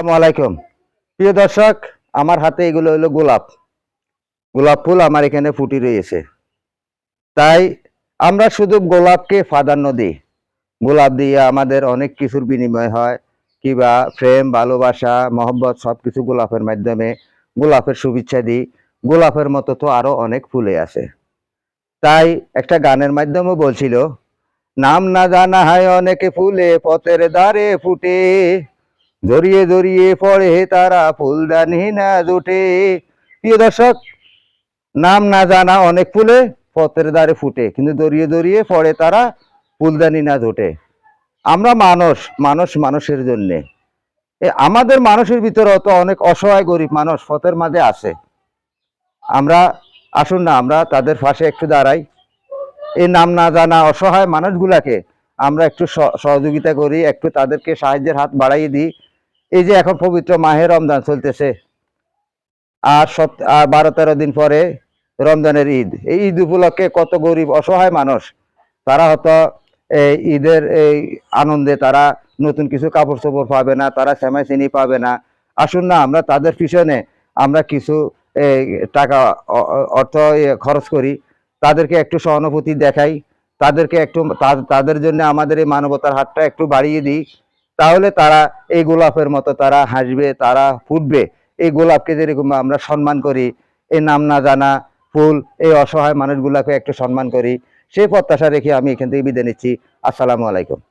আসসালামু আলাইকুম। প্রিয় দর্শক, আমার হাতে এগুলো হলো গোলাপ। গোলাপ ফুল আমার এখানে ফুটি রয়েছে। তাই আমরা শুধু গোলাপকে প্রাধান্য দিই। গোলাপ দিয়ে আমাদের অনেক কিছুর বিনিময় হয়, কিবা প্রেম, ভালোবাসা, মহব্বত সব কিছু গোলাপের মাধ্যমে গোলাপের শুভেচ্ছা দিই। গোলাপের মতো তো আরও অনেক ফুলে আছে। তাই একটা গানের মাধ্যমে বলছিল, নাম না জানা হয় অনেকে ফুলে, পথের দ্বারে ফুটে দড়িয়ে দড়িয়ে পড়ে তারা ফুলদানি না জোটে। প্রিয় দর্শক, নাম না জানা অনেক ফুলে পথের দ্বারে ফুটে, কিন্তু দড়িয়ে দড়িয়ে পড়ে তারা ফুলদানি না জোটে। আমরা মানুষ মানুষ মানুষের জন্যে। আমাদের মানুষের ভিতরে অত অনেক অসহায় গরিব মানুষ পথের মাঝে আছে। আমরা, আসুন না, আমরা তাদের পাশে একটু দাঁড়াই। এই নাম না জানা অসহায় মানুষগুলাকে আমরা একটু সহ- সহযোগিতা করি, একটু তাদেরকে সাহায্যের হাত বাড়াইয়ে দিই। এই যে এখন পবিত্র মাহে রমজান চলতেছে, আর সত, আর বারো তেরো দিন পরে রমজানের ঈদ। এই ঈদ উপলক্ষে কত গরিব, অসহায় মানুষ, তারা হয়তো এই ঈদের এই আনন্দে তারা নতুন কিছু কাপড় চোপড় পাবে না, তারা সেমাই চিনি পাবে না। আসুন না, আমরা তাদের পিছনে আমরা কিছু টাকা অর্থ খরচ করি, তাদেরকে একটু সহানুভূতি দেখাই, তাদেরকে একটু তাদের জন্য আমাদের এই মানবতার হাতটা একটু বাড়িয়ে দিই। তাহলে তারা এই গোলাপের মতো তারা হাসবে, তারা ফুটবে। এই গোলাপকে যেরকম আমরা সম্মান করি এই নাম না জানা ফুল, এই অসহায় মানুষগুলাকে একটু সম্মান করি সেই প্রত্যাশা রেখে আমি এখান থেকে বিদায় নিচ্ছি। আসসালামু আলাইকুম।